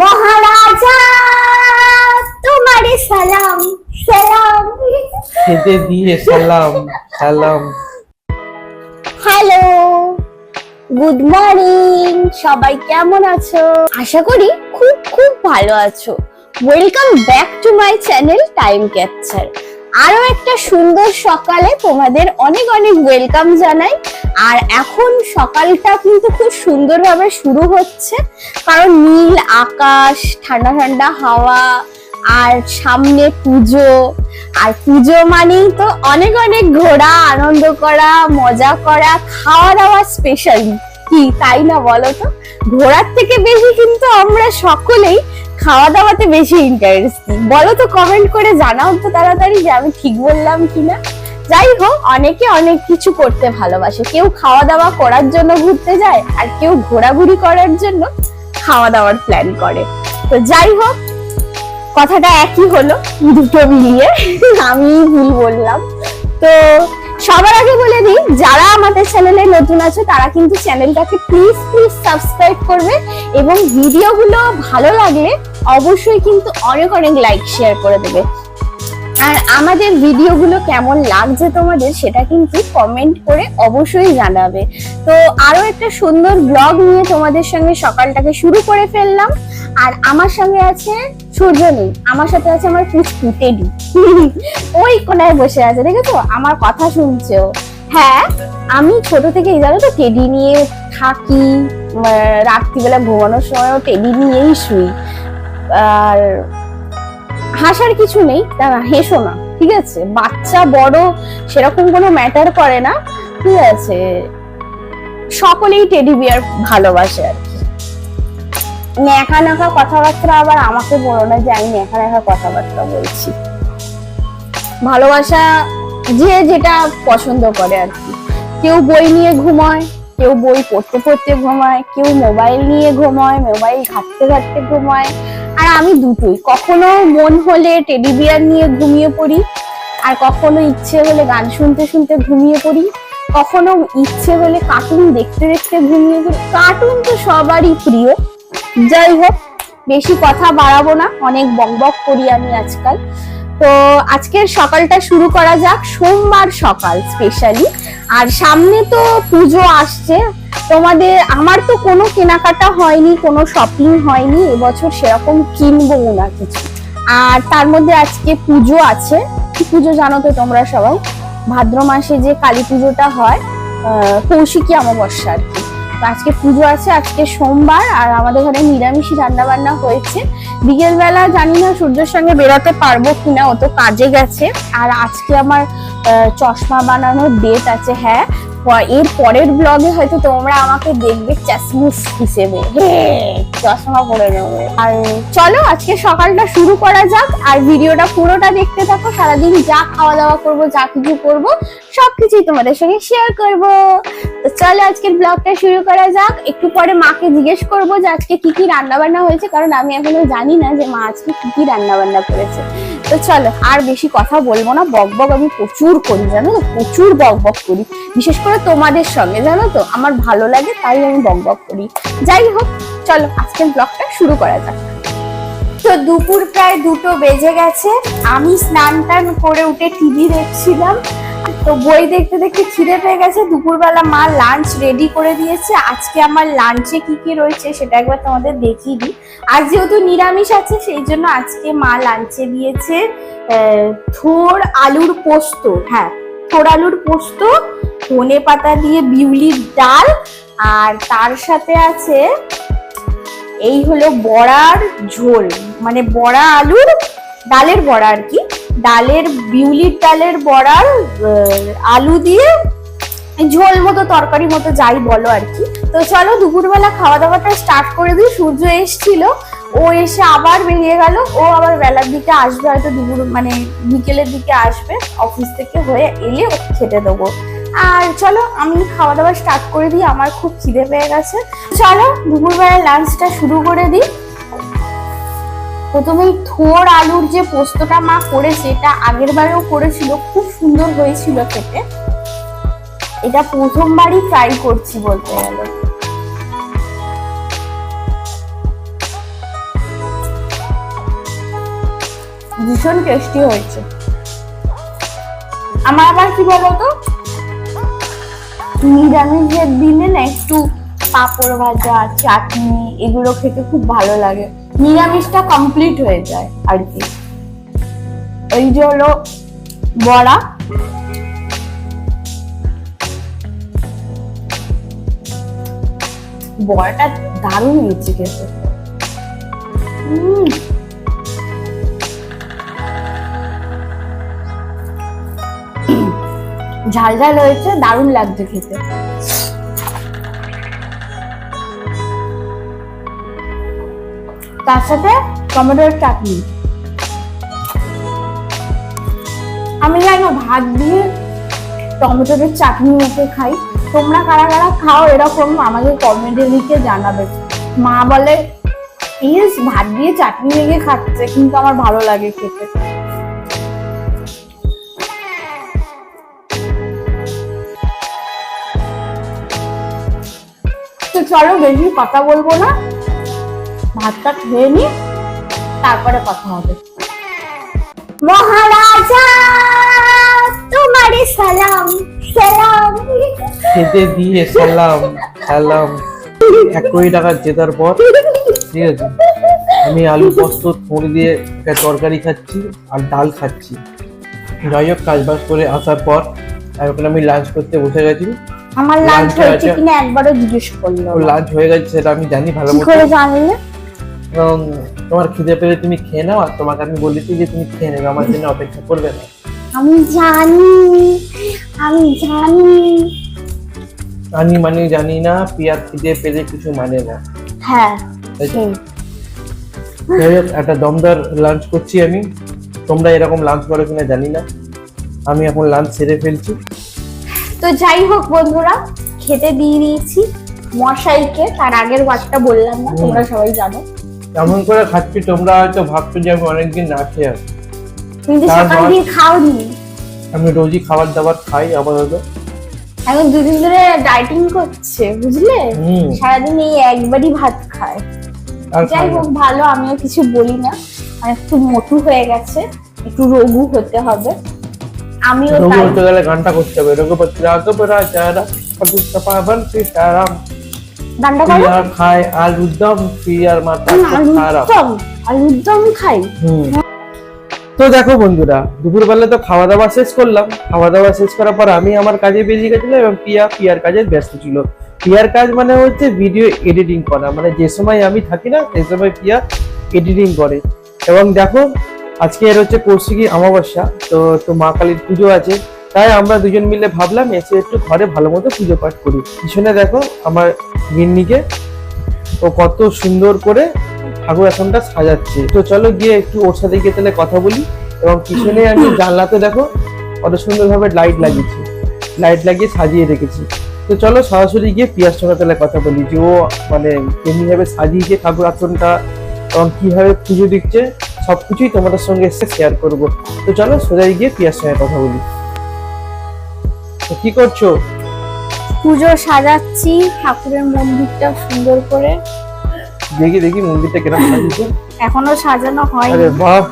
মহারাজা তোমারে সালাম সালাম। খেতে দিয়ে সালাম সালাম। হ্যালো গুড মর্নিং সবাই কেমন আছো? আশা করি খুব খুব ভালো আছো। Welcome back to my channel time capture আরও একটা সুন্দর সকালে তোমাদের অনেক অনেক ওয়েলকাম জানাই। আর এখন সকালটা কিন্তু খুব সুন্দরভাবে শুরু হচ্ছে। কারণ নীল আকাশ, ঠান্ডা ঠান্ডা হাওয়া, আর সামনে পুজো। আর পুজো মানেই তো অনেক অনেক ঘোরা, আনন্দ করা, মজা করা খাওয়া দাওয়া স্পেশালি কি, তাই না বলো তো? ঘোরার থেকে বেশি কিন্তু আমরা সকলেই খাওয়া দাওয়াতে বেশি ইন্টারেস্টিং বলো তো কমেন্ট করে জানাও তো তাড়াতাড়ি যে আমি ঠিক বললাম কিনা। যাই হোক, অনেকে অনেক কিছু করতে ভালোবাসে। কেউ খাওয়া দাওয়া করার জন্য ঘুরতে যায়, আর কেউ ঘোরাঘুরি করার জন্য খাওয়া দাওয়ার প্ল্যান করে। তো যাই হোক, কথাটা একই হলো দুটো মিলিয়ে। আমি ভুল বললাম। তো সবার আগে বলে দিই, যারা আমাদের চ্যানেলে নতুন আছে, তারা কিন্তু চ্যানেলটাকে প্লিজ প্লিজ সাবস্ক্রাইব করবে এবং ভিডিওগুলো ভালো লাগলে অবশ্যই কিন্তু অনেক অনেক লাইক শেয়ার করে দেবে। আর আমাদের ভিডিওগুলো কেমন লাগছে তোমাদের, সেটা কিন্তু কমেন্ট করে অবশ্যই জানাবে। তো আরও একটা সুন্দর ব্লগ নিয়ে তোমাদের সঙ্গে সকালটাকে শুরু করে ফেললাম। আর আমার সঙ্গে আছে সূর্য নেই। আমার সাথে আছে আমার পুচকু টেডি। ওই কোনায় বসে আছে, দেখেছ? আমার কথা শুনছে হ্যাঁ আমি ছোট থেকেই, জানো তো, টেডি নিয়ে থাকি রাত্রিবেলা ঘুমানোর সময়ও টেডি নিয়েই শুই। আর হাসার কিছু নেই দাঁড়া হেসো না, ঠিক আছে? বাচ্চা, বড়, সেরকম কোনো ম্যাটার করে না, ঠিক আছে? সকলেই টেডি বিয়ার ভালোবাসে আর ন্যাকা ন্যাকা কথাবার্তা আবার আমাকে বলো না যে আমি ন্যাকা ন্যাকা কথাবার্তা বলছি। ভালোবাসা যে যেটা পছন্দ করে আর কি। কেউ বই নিয়ে ঘুমায়, কেউ বই পড়তে পড়তে ঘুমায়, কেউ মোবাইল নিয়ে ঘুমায়, মোবাইল ঘাটতে ঘাটতে ঘুমায়। আর আমি দুটোই। কখনো মন হলে টেডি বিয়ার নিয়ে ঘুমিয়ে পড়ি, আর কখনো ইচ্ছে হলে গান শুনতে শুনতে ঘুমিয়ে পড়ি। কখনো ইচ্ছে হলে কার্টুন দেখতে দেখতে ঘুমিয়ে পড়ি। কার্টুন তো সবারই প্রিয়। যাই হোক বেশি কথা বাড়াবো না, অনেক বকবক করি আমি আজকাল। তো আজকের সকালটা শুরু করা যাক, সোমবার সকাল স্পেশালি আর সামনে তো পুজো আসছে, তোমাদের, আমার তো কোনো কেনাকাটা হয়নি, কোনো শপিং হয়নি, এবছর সেরকম কিনবো না কিছু। আর তার মধ্যে আজকে পুজো আছে। পুজো জানো তো তোমরা সবাই? ভাদ্র মাসে যে কালী পুজোটা হয় কৌশিকী অমাবস্যা আর কি। আজকে পুজো আছে, আজকে সোমবার, আর আমাদের ঘরে নিরামিষই রান্না বান্না হয়েছে। বিকেলবেলা জানি না সূর্যের সঙ্গে বেরোতে পারব কিনা, ও তো কাজে গেছে। আর আজকে আমার চশমা বানানোর ডেট আছে হ্যাঁ। এর পরের ব্লগে হয়তো তোমরা আমাকে দেখবে চাসমিস হিসেবে। চশমা পরে নেবে। আর চলো, আজকে সকালটা শুরু করা যাক। আর ভিডিওটা পুরোটা দেখতে থাকো। সারাদিন যা খাওয়া দাওয়া করব, যা কিছু করব, সবকিছুই তোমাদের সঙ্গে শেয়ার করব। তো চলো, আজকের ব্লগটা শুরু করা যাক। একটু পরে মাকে জিজ্ঞেস করব যে আজকে কি কি রান্না বান্না হয়েছে, কারণ আমি এখনও জানি না যে মা আজকে কি কি রান্না বান্না করেছে। তো চলো, আর বেশি কথা বলব না, বক বক আমি প্রচুর করি, জানো তো? প্রচুর বক বক করি। বিশেষ করে তোমাদের সঙ্গে, জানো তো? আমার ভালো লাগে, তাই আমি বক বক করি। যাই হোক, চলো, আজকের ব্লগটা শুরু করা যাক। তো দুপুর প্রায় দুটো বেজে গেছে। আমি স্নান টান করে উঠে টিভি দেখছিলাম। তো বই দেখতে দেখতে খিদে পেয়ে গেছে। দুপুরবেলা মা লাঞ্চ রেডি করে দিয়েছে। আজকে আমার লাঞ্চে কি কি রয়েছে সেটা একবার তোমাদের দেখিয়ে দিই। আর যেহেতু নিরামিষ আছে, সেই জন্য আজকে মা লাঞ্চে দিয়েছে থোর আলুর পোস্ত। হ্যাঁ থোর আলুর পোস্ত, ধনে পাতা দিয়ে বিউলির ডাল, আর তার সাথে আছে এই হলো বড়ার ঝোল। মানে বড়া আলুর, ডালের বড়া আর কি। ডালের, বিউলির ডালের বড়ার আলু দিয়ে ঝোল মতো, তরকারি মতো যাই বলো আর কি। তো চলো, দুপুরবেলা খাওয়া দাওয়াটা স্টার্ট করে দিই। সূর্য এসছিল, ও এসে আবার বেরিয়ে গেল। ও আবার বেলার দিকে আসবে, হয়তো দুপুর মানে বিকেলের দিকে আসবে। অফিস থেকে হয়ে এলে খেতে দেবো। আর চলো, আমি খাওয়া দাওয়া স্টার্ট করে দিই। আমার খুব খিদে পেয়ে গেছে। চলো দুপুরবেলা লাঞ্চটা শুরু করে দিই। প্রথমেই থোর আলুর যে পোস্তটা মা করেছে, এটা আগের বারেও করেছিল, খুব সুন্দর হয়েছিল খেতে। এটা প্রথমবারই ট্রাই করছি বলতে গেলে। ভীষণ টেস্টি হয়েছে। আমার আবার কি বলতো? নিরামিষের দিনে না একটু পাঁপড় ভাজা, চাটনি, এগুলো খেতে খুব ভালো লাগে। নিরামিষটা কমপ্লিট হয়ে যায় আর কি। ওই যে হলো বড়া। বড়াটা দারুণ হয়েছে খেতে। ঝাল ঝাল হয়েছে, দারুণ লাগছে খেতে। তার সাথে টমেটোর চাটনি। আমি জানো ভাত দিয়ে টমেটোর চাটনি মেখে খাই। তোমরা কারা কারা খাও এরকম আমাকে কমেন্টে লিখে জানাবে। মা বলে প্লিজ ভাত দিয়ে চাটনি মেখে খাচ্ছে, কিন্তু আমার ভালো লাগে খেতে। তো চলো বেশি কথা বলব না। ভাতটা খেয়ে নি তারপরে কথা হবে। মহারাজা তোমারে সালাম সালাম। খেতে দিয়ে সালাম সালাম। এক কোটি টাকা জেতার পর ঠিক আছে আমি আলু পোস্ত মুড়ি দিয়ে একটা তরকারি খাচ্ছি আর ডাল খাচ্ছি। যাই হোক কাজ বাজ করে আসার পর এখন আমি লাঞ্চ করতে বসে গেছি। আমার লাঞ্চ হয়েছে কিনা একবারও জিজ্ঞেস করল লাঞ্চ হয়ে গেছে সেটা আমি জানি ভালো করে জানলে? এবং তোমার খিদে পেলে তুমি খেয়ে নাও আর তোমাকে আমি বলেছি যে তুমি খেয়ে নেবে আমার জন্য অপেক্ষা করবে না। আমি জানি আমি জানি। আমি মানে জানি না পিয়ার খিদে পেলে কিছু মানে না। হ্যাঁ সেই। যাই হোক একটা দমদার লাঞ্চ করছি আমি। তোমরা এরকম লাঞ্চ করো কিনা জানি না। আমি এখন লাঞ্চ সেরে ফেলছি। তো যাই হোক বন্ধুরা খেতে দিয়ে দিয়েছি মশাইকে তার আগের বারটা বললাম না তোমরা সবাই জানো। এমন করে খাচ্ছি তোমরা হয়তো ভাবছ যে আমি অনেকদিন না খেয়ে আছি। তুমি সকাল দিয়ে খাওনি। আমি রোজই খাবার দাবার খাই আপাতত। এখন দুদিন ধরে ডাইটিং করছে বুঝলে? সারাদিন এই একবারই ভাত খায়। যাই হোক ভালো আমিও কিছু বলি না। আর একটু মোটু হয়ে গেছে একটু রঘু হতে হবে। আমিও রঘু হতে গেলে গানটা করতে হবে। রঘুপতি রাঘব প্রতিষ্ঠা পাবন সীতারাম গানটা করো খায় আলুর দম পিয়ার মাথা খারাপ। আলুর দম খাই? তো দেখো বন্ধুরা দুপুরবেলা তো খাওয়া দাওয়া শেষ করলাম। খাওয়া দাওয়া শেষ করার পর আমি আমার কাজে বেরিয়ে গেছিলাম এবং পিয়া পিয়ার কাজে ব্যস্ত ছিল। পিয়ার কাজ মানে হচ্ছে ভিডিও এডিটিং করা। মানে যে সময় আমি থাকি না সেই সময় পিয়া এডিটিং করে। এবং দেখো আজকে এর হচ্ছে কৌশিকী অমাবস্যা। তো তো মা কালীর পুজো আছে। তাই আমরা দুজন মিলে ভাবলাম এসে একটু ঘরে ভালো মতো পুজো পাঠ করি। পিছনে দেখো আমার গিন্নিকে ও কত সুন্দর করে ঠাকুর আসনটা সাজাচ্ছে। তো চলো গিয়ে একটু ওর সাথে গিয়ে তাহলে কথা বলি। এবং পিছনে আমি জানলাতে দেখো কত সুন্দরভাবে লাইট লাগিয়েছি। লাইট লাগিয়ে সাজিয়ে রেখেছি। তো চলো সরাসরি গিয়ে পিয়ার সঙ্গে তাহলে কথা বলি যে ও মানে এমনিভাবে সাজিয়েছে ঠাকুর আসনটা এবং কীভাবে পুজো দিচ্ছে সবকিছুই তোমাদের সঙ্গে এসে শেয়ার করব। তো চলো সোজাই গিয়ে পিয়ার সঙ্গে কথা বলি। কি করছ? পুজো সাজাচ্ছি ঠাকুরের মন্দিরটা সুন্দর করে। দেখি দেখি মন্দিরটা কেরম সাজিয়েছে এখনও সাজানো হয়নি। আরে বাহ!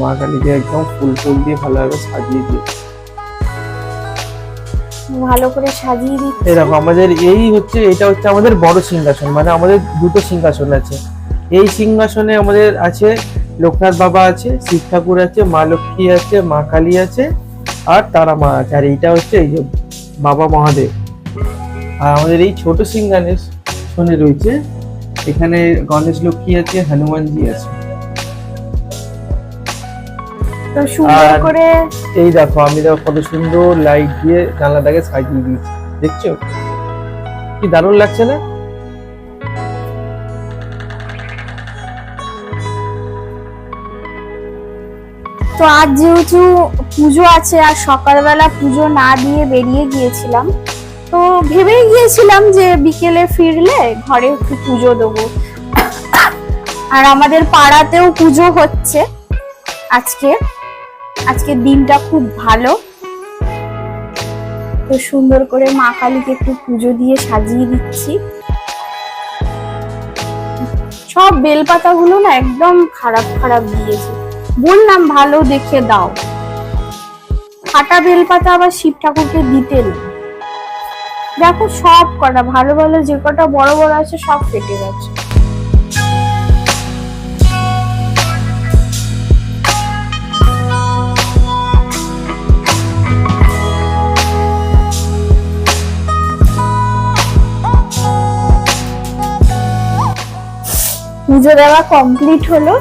মা কালীকে একদম ফুল ফুল দিয়ে ভালোভাবে সাজিয়ে দিয়ে ভালো করে সাজিয়ে দিচ্ছি। দেখো আমাদের এই হচ্ছে এটা হচ্ছে আমাদের বড় সিংহাসন মানে আমাদের দুটো সিংহাসন আছে। এই সিংহাসনে আমাদের আছে লোকনাথ বাবা আছে শিব ঠাকুর আছে মা লক্ষ্মী আছে মা কালী আছে। আর তারা মা আছে। আর এইটা হচ্ছে এই যে বাবা মহাদেব। আর আমাদের এই ছোট সিংহাসনে রয়েছে এখানে গণেশ লক্ষ্মী আছে হনুমানজি আছে। তো সুন্দর করে এই দেখো আমি দেখো কত সুন্দর লাইট দিয়ে জানলাটাকে সাজিয়ে দিয়েছি। দেখছ? কি দারুণ লাগছে না? তো আজ যেহেতু পুজো আছে আর সকালবেলা পুজো না দিয়ে বেরিয়ে গিয়েছিলাম, তো ভেবেই গিয়েছিলাম যে বিকেলে ফিরলে ঘরে একটু পুজো দেবো। আর আমাদের পাড়াতেও পুজো হচ্ছে আজকে। আজকে দিনটা খুব ভালো। তো সুন্দর করে মা কালীকে একটু পুজো দিয়ে সাজিয়ে দিচ্ছি। সব বেলপাতাগুলো না একদম খারাপ খারাপ দিয়েছে। বললাম, ভালো দেখে দাও। ফাটা বেলপাতা আবার শিব ঠাকুরকে দিতে। দেখো সব কটা, ভালো ভালো যে কটা বড় বড় আছে সব কেটে গেছে। পুজো দেওয়া কমপ্লিট হলো।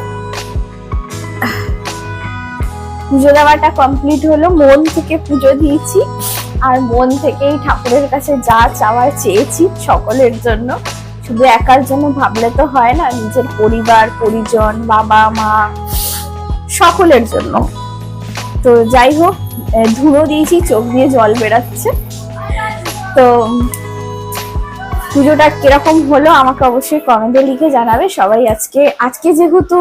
পুজো দেওয়াটা কমপ্লিট হলো। মন থেকে পুজো দিয়েছি। আর মন থেকেই ঠাকুরের কাছে যা চাওয়ার চেয়েছি সকলের জন্য। শুধু একার জন্য ভাবলে তো হয় না, নিজের পরিবার, পরিজন, বাবা, মা, সকলের জন্য। তো যাই হোক ধুলো দিয়েছি, চোখ দিয়ে জল বেরাচ্ছে। তো পুজোটা কীরকম হলো আমাকে অবশ্যই কমেন্টে লিখে জানাবে। সবাই আজকে আজকে যেহেতু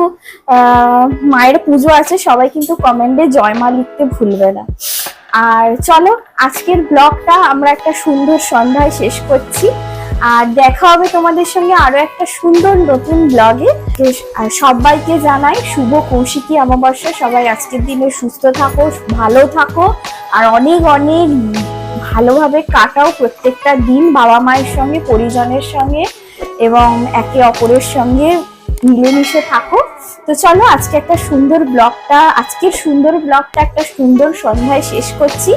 মায়ের পুজো আছে, সবাই কিন্তু কমেন্টে জয় মা লিখতে ভুলবে না। আর চলো, আজকের ব্লগটা আমরা একটা সুন্দর সন্ধ্যায় শেষ করছি। আর দেখা হবে তোমাদের সঙ্গে আরও একটা সুন্দর নতুন ব্লগে সবাইকে জানাই শুভ কৌশিকী অমাবস্যা। সবাই আজকের দিনে সুস্থ থাকো, ভালো থাকো। আর অনেক অনেক ভালোভাবে কাটাও প্রত্যেকটা দিন বাবা মায়ের সঙ্গে, পরিজনের সঙ্গে এবং একে অপরের সঙ্গে মিলেমিশে থাকো। তো চলো আজকে একটা সুন্দর ব্লগটা, আজকের সুন্দর ব্লগটা একটা সুন্দর সন্ধ্যায় শেষ করছি।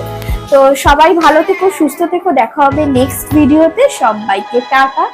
তো সবাই ভালো থেকো, সুস্থ থেকো, দেখা হবে নেক্সট ভিডিওতে সবাইকে টাটা।